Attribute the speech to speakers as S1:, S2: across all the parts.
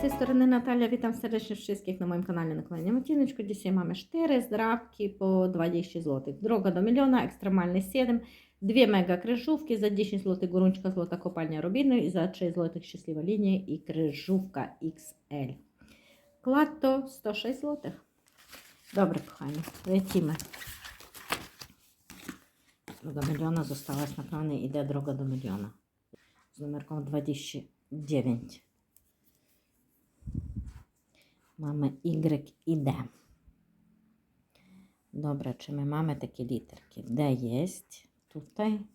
S1: z tej strony Natalia, witam serdecznie wszystkich na moim kanale na kanale Matиночку. Dzisiaj mamy 4 zdrabki po 20 zł. Droga do miliona, ekstremalny 7, dwie mega kryżówki, za 10 zł gorączka złota kopalnia Rubinu i za 3 zł szczęśliwa linia i kryżówka XL. Вклад то 106 зł. Добре, кохані, lecimy. Droga miliona zostałaś naprawdę, idę droga do miliona. Z numerką 29. Mamy Y i D. Dobra, czy my mamy takie literki? D jest tutaj,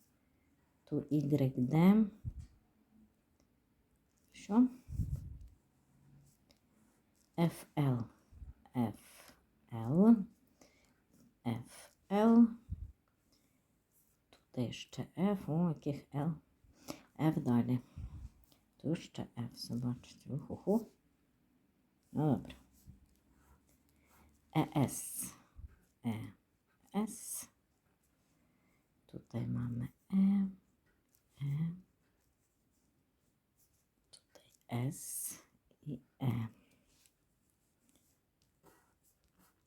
S1: tu Y, D. Все. FL, FL, FL. Тут jeszcze F, о, яких L. F далі. Тут ще F, zobaczcie. Уху. Ну, добре. ЕС. ЕС. Tutaj mamy E. E. Tutaj S i E.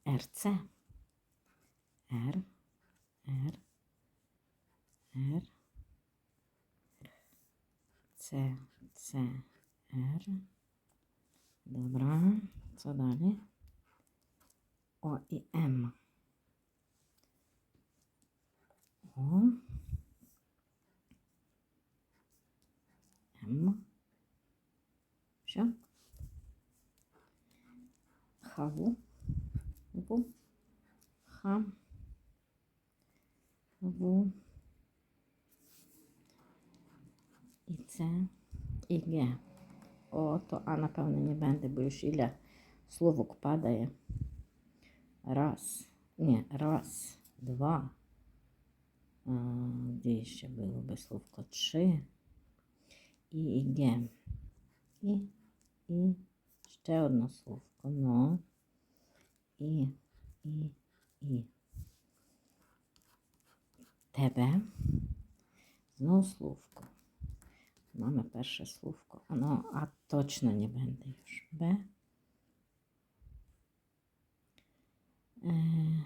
S1: RC. R. R. R. C. C. R. Dobra, Co dalej? O i M. O. M. Все. Хаву. Ву. Ха. Ву. І це. І Г. O, to A na pewno nie będę, bo już słówek padaje. Raz, nie, raz, dwa. A, gdzie jeszcze byłoby słówko? Trzy. I, i G. I, i jeszcze одно słówko. No. I, i, i. Тебе. Znowu słówko. Mamy перше słówko. No, a точно nie będę już.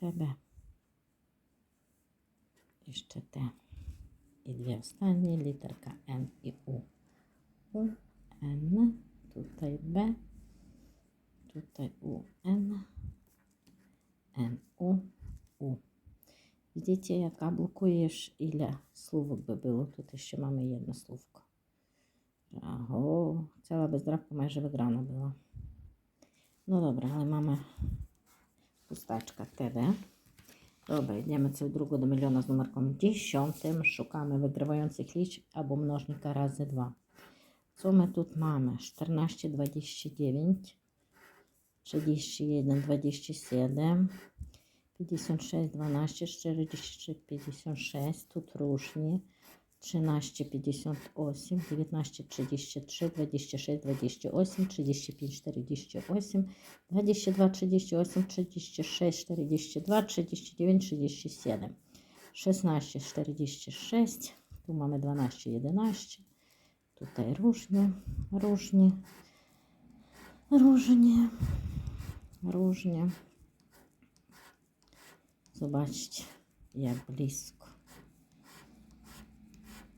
S1: B. E, TB. Jeszcze T. I dwie ostatnie, literka N i U. U, N. Tutaj B. Tutaj U, N. N, U, U. Widzicie, jak blokujesz, ile słówek by było. Тут ще mamy jedno słówko. O, cała bezdrabka майже wygrana była. No dobra, ale mamy Chusteczka wtedy. Dobra, idziemy co drugą do miliona z numerką dziesiątym. Szukamy wygrywających liczb albo mnożnika razy dwa. Co my tu mamy? 14, 29, 31, 27, 56, 12, 43, 56. Tu różnie. 13, 58, 19, 33, 26, 28, 35, 48, 22, 38, 36, 42, 39, 37, 16, 46, tu mamy 12, 11, tutaj różnie, różnie, różnie, różnie. Zobaczcie, jak blisko.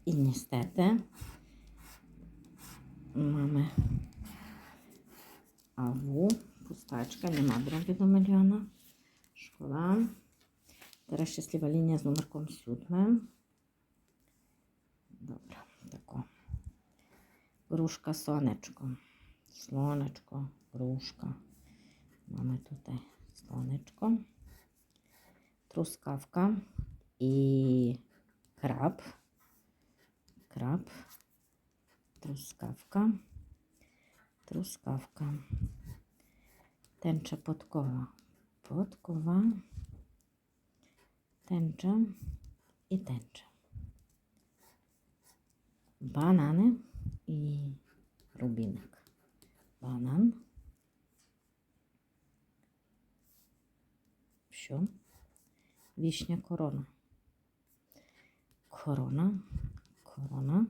S1: I niestety mamy AW, pustaczka, nie ma drogi do miliona. Szkoda. Teraz szczęśliwa linia z numerką siódmym. Dobra, taką. Gruszka, słoneczko. Słoneczko, gruszka. Mamy tutaj słoneczko truskawka i krab Krab, truskawka, truskawka, tęcza podkowa, podkowa, tęcza i tęcza. Banany i rubinek. Banan. Все. Wiśnia korona. Korona, korona.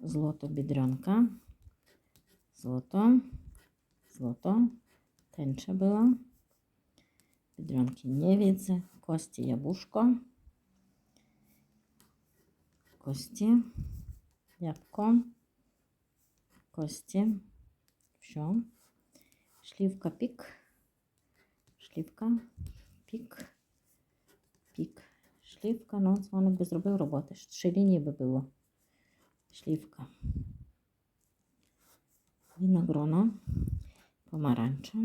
S1: Злото бідрянка. Złoto. Złoto. Tęcza była. Biedronki nie widzę. Kości, jabłuszko. Kości. Jabłko. Kości. Все. Шлівка пік. Шлівка. Пік. Пік. Шлівка. Ну, дзвоник би зробив роботи. Ще лінії би було. Шлівка. Виногрона. Помаранча.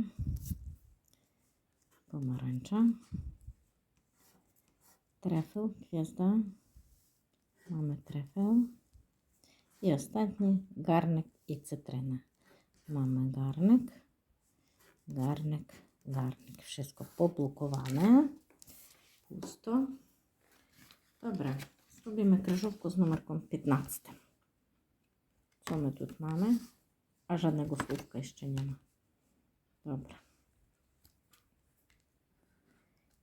S1: Помаранча. Трефел, гвізда. Mamy трефел. І останній гарник і цитрина. Mamy garnek, garnek, garnek. Wszystko poblokowane. Pusto. Dobra, zrobimy krzyżówkę z numerką 15. Co my tu mamy? A żadnego słówka jeszcze nie ma. Dobra.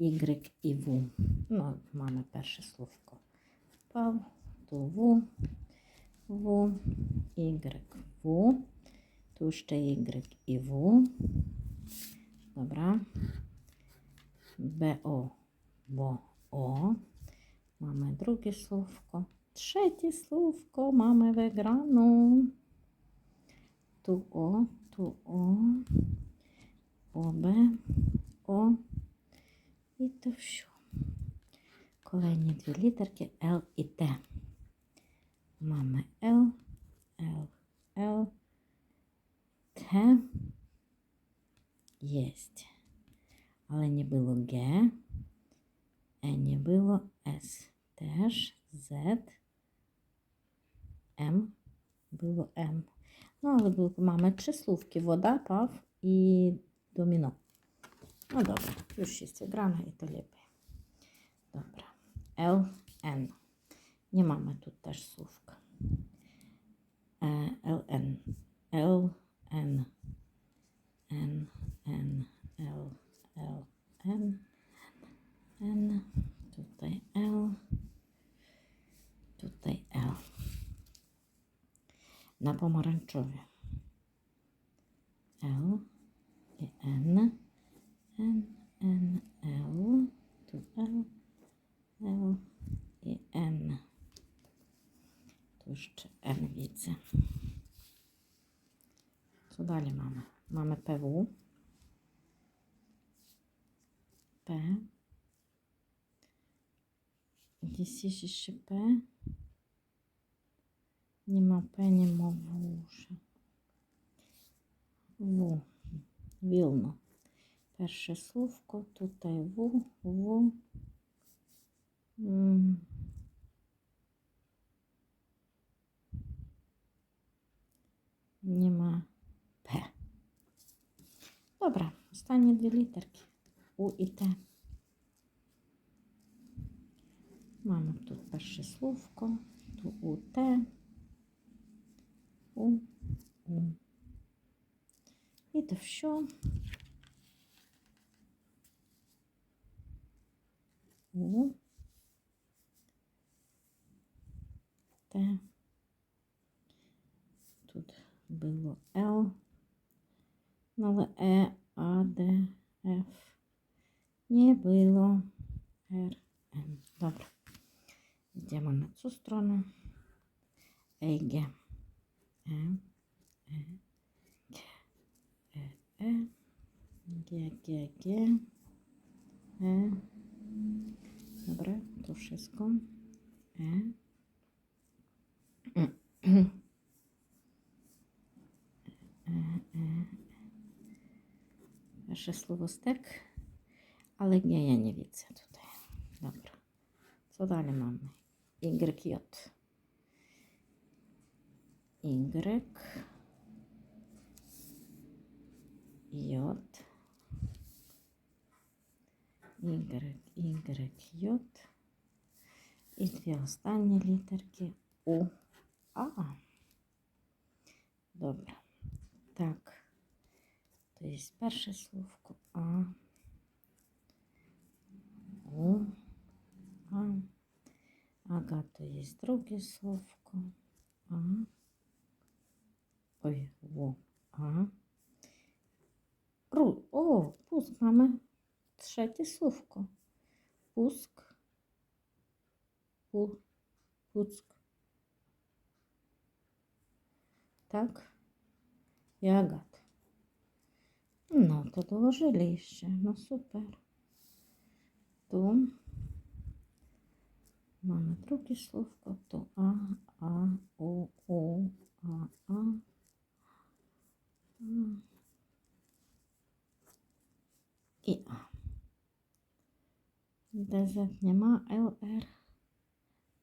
S1: Y i W. No, mamy pierwsze słówko. V, tu W, W, Y, W. Tu jeszcze Y i W. Dobra. B, O, bo, O. Mamy drugie słówko. Trzecie słówko mamy wygraną. Tu O, tu O. ОБ, О. І то все. Kolejні дві літерки Л і Т. Mamy L, L, L. Т єсть. Але не було Г, Е не було С. też Z, M, było M. No ale mamy trzy słówki, woda, paw i domino. No dobra, już jest wybrane i to lepiej. Dobra, L, N. Nie mamy tu też słówka. E, L, N. L, pomarańczowie. L i N. N, N, L. Tu L. L i N. Tu jeszcze N widzę. Co dalej mamy? Mamy PW. P. Jest jeszcze P. Nie ma W. W. Wilno. Перше словко, тут В, В. М. Нема П. Добре, останні дві літерки. У і Т. Маємо тут перше словко, то У, Т. У, У. І то що? Т. Тут було Л. Але Е, А, Д, Ф. Не було Р, М. Добре. Йдемо на цю сторону. Е, Г. Е, Е, Г, Е, Е. Г, Г, Г. Е. Добре, to wszystko. E. E, e. Перше слово стек, але ні, я не widzę tutaj. Dobra. Co dalej mamy? Y, J. Y. J. Y, Y, J. І дві останні літерки У, А. Добре. Так. То є перше словко А. У. А. Ага, то є друге словко. А. Ой, Во. А. Ру. О, пуск, мами. Третє словко. Пуск. Пу. Пуск. Так. І агат. Ну, то доложили ще. Ну, супер. То. Маме друге словко, то А, А, О, О, А, А. І А. ДЗ нема, Л, Р,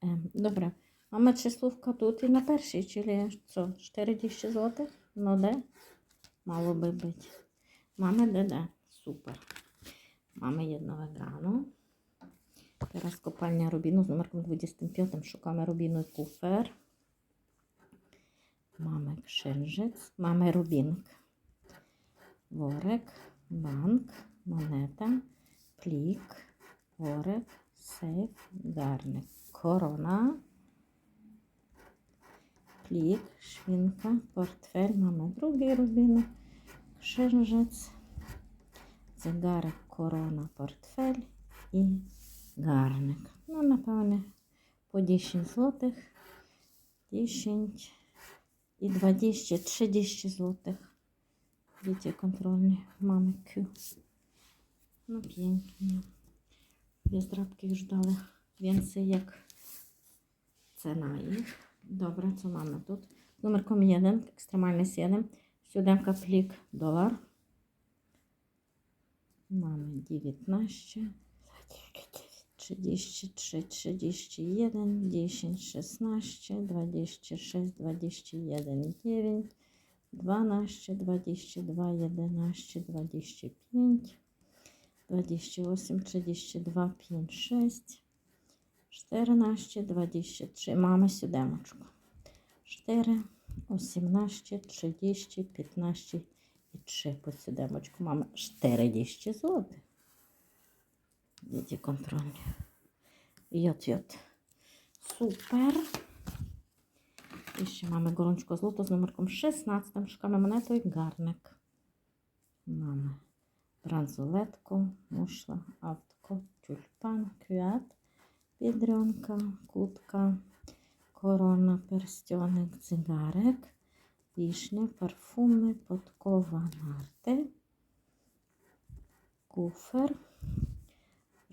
S1: М. Добре. Мама числовка тут і на першій, чи що? 4000 злотих? Ну де? Мало би бути. Мами де де? Супер. Mamy jedno wygrano. Teraz kopalnia Rubinu z numerem 25. Szukamy Rubinu i Mamy księżyc. Mamy rubink. Worek, bank, moneta, plik, worek, sejf, garnek. Korona, plik, szwinka, portfel. Mamy drugi rubinek. Księżyc. Zegarek, корона, портфель і гарник. Ну, напевне, по 10 злотих, 10 і 20, 30 злотих. Діти контрольні, мами Q. Ну. Dwie zdrabki już dali więcej jak cena ich. Dobra, co mamy tu? Z numerką 1, ekstremalny jest 1. Siódemka plik dolar. Mamy 19, 33, 31, 10, 16, 26, 21, 9, 12, 22, 11, 25, 28, 32, 5, 6, 14, 23. Mamy siódemeczkę. 4, 18, 30, 15 i 3 po siódemeczku. Mamy 40 złotych. Діти контрольні. Йот, йот. Супер. І ще mamy горунчко злото з номерком 16. Шукаємо монету і гарник. Mamy бранзолетку, мушла, автко, тюльпан, квят, підрюнка, кутка, корона, перстьоник, цигарик, вишня, парфуми, подкова, нарти, куфер,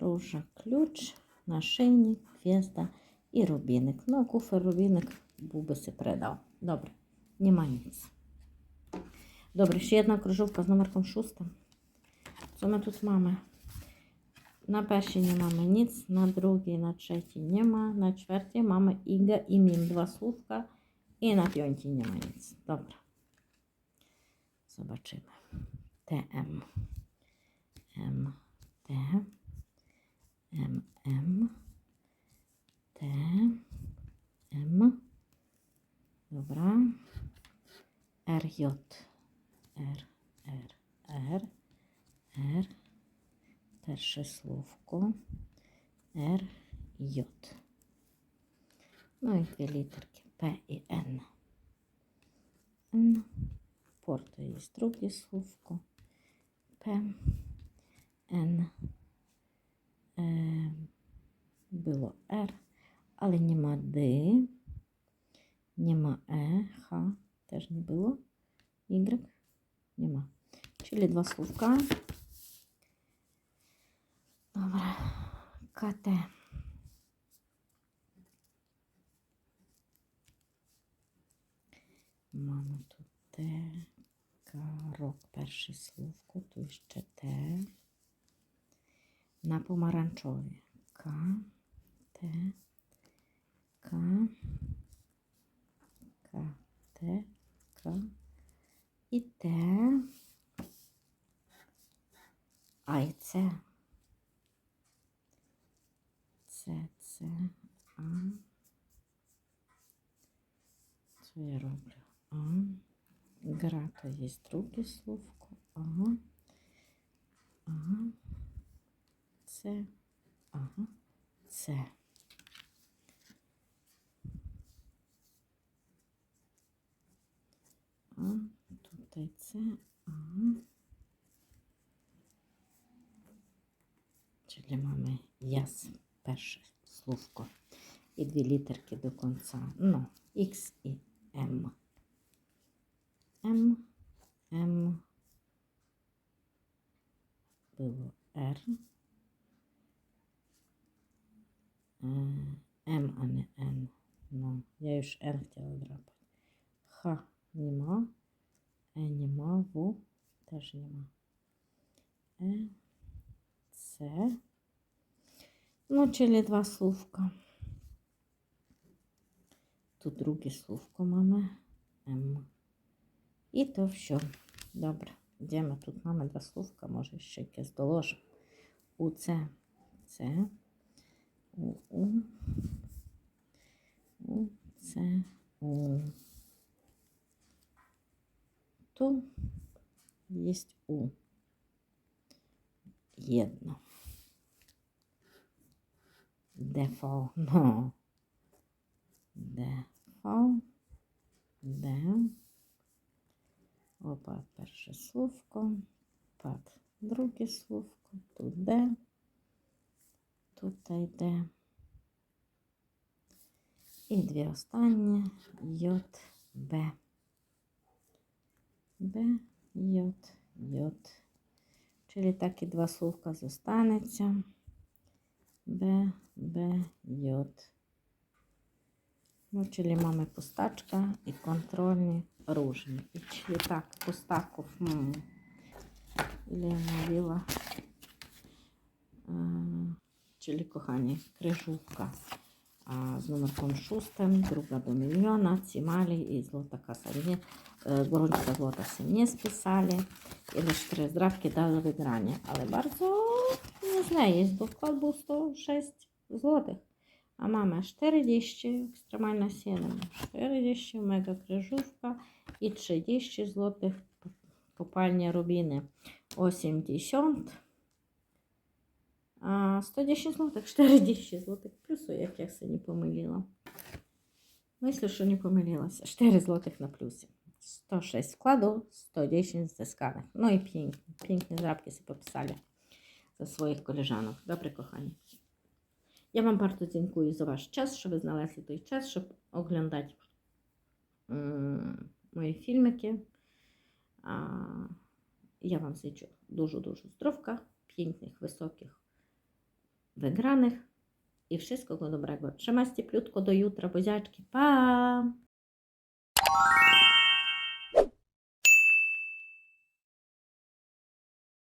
S1: ружа, ключ, нашийник, феста і рубіник. Ну, куфер, рубіник був би се предав. Добре, нема ніц. Добре, ще одна кружовка з номерком 6. Co my tu mamy? Na pierwszej nie mamy nic, na drugiej, na trzeciej nie ma, na czwartej mamy iga i mim, dwa słówka i na piątej nie ma nic. Dobra. Zobaczymy. TM. M, T, M, M, T, M. Dobra. RJ, R, R, R. R, перше словко, R, J. Ну і дві літерки П і Н. Н. Порто є друге словко. П, Н. Е, було Р, але нема Д, нема Е, Х, теж не було. Y, нема. Czyli dwa słówka. Dobra. КТ. Mamy tu T. Рок перше словко, tu jeszcze T. Na pomarańczowie. K, T, K, K, T, K i T. А і це. Це, це, а. Що я роблю? А. Гра є друге словко. Ага. Це. Ага. Це. А, тут Tutaj C, A. Czyli mamy jas, перше словко. І дві літерки до кінця. Ну, X і M. М, М. Було Р. Е, М, а не Н. Ну, я ж Н хотіла драпати. Х нема. Е нема. В теж нема. Е, С. Ну, чили два словка. Тут друге словко mamy. М. І то все. Добре. Йдемо. Тут mamy два словка, може ще якесь доложимо. У Це. Це. У. У. У. Це. У. Tu jest U. Jedno. DV. No. DV. D. Опад перше словко. Пад друге словко. Тут Д. Тут йде. І дві останні. J, Б. Б, J, J. Czyli такі два словка зостанеться. Б, Б, J. Ну, pustaczka i kontrolnie różni. I czyli tak, pustaków, hmm, ile ja mówiła. E, czyli kochani, kryżówka a z numerką szóstym, druga do miliona, cimali i złota kasa. Nie, e, gorączka złota się nie spisali. Ile cztery zdrawki dali wygranie, ale bardzo nieźle jest, bo wkład był 106 złotych. A mamy 40, ekstremalna 7, 40, mega kryżówka i 30 złotych kopalnia Rubiny. 80, a 110 złotych, 40 złotych plusu, jak ja się nie pomyliła. Myślę, że nie pomyliłaś. 4 złotych na plusie. 106 składu, 110 zyskanych. No i pięknie, piękne zdrabki sobie popisali ze swoich koleżanek. Dobre, kochani. Ja Wam bardzo dziękuję za Wasz czas, że Wy znaleźli той mm, moje filmiki. A ja Wam życzę dużo, dużo zdrówka, pięknych, wysokich wygranych i wszystkiego dobrego. Trzymajcie cieplutko do jutra, buziaczki. Pa!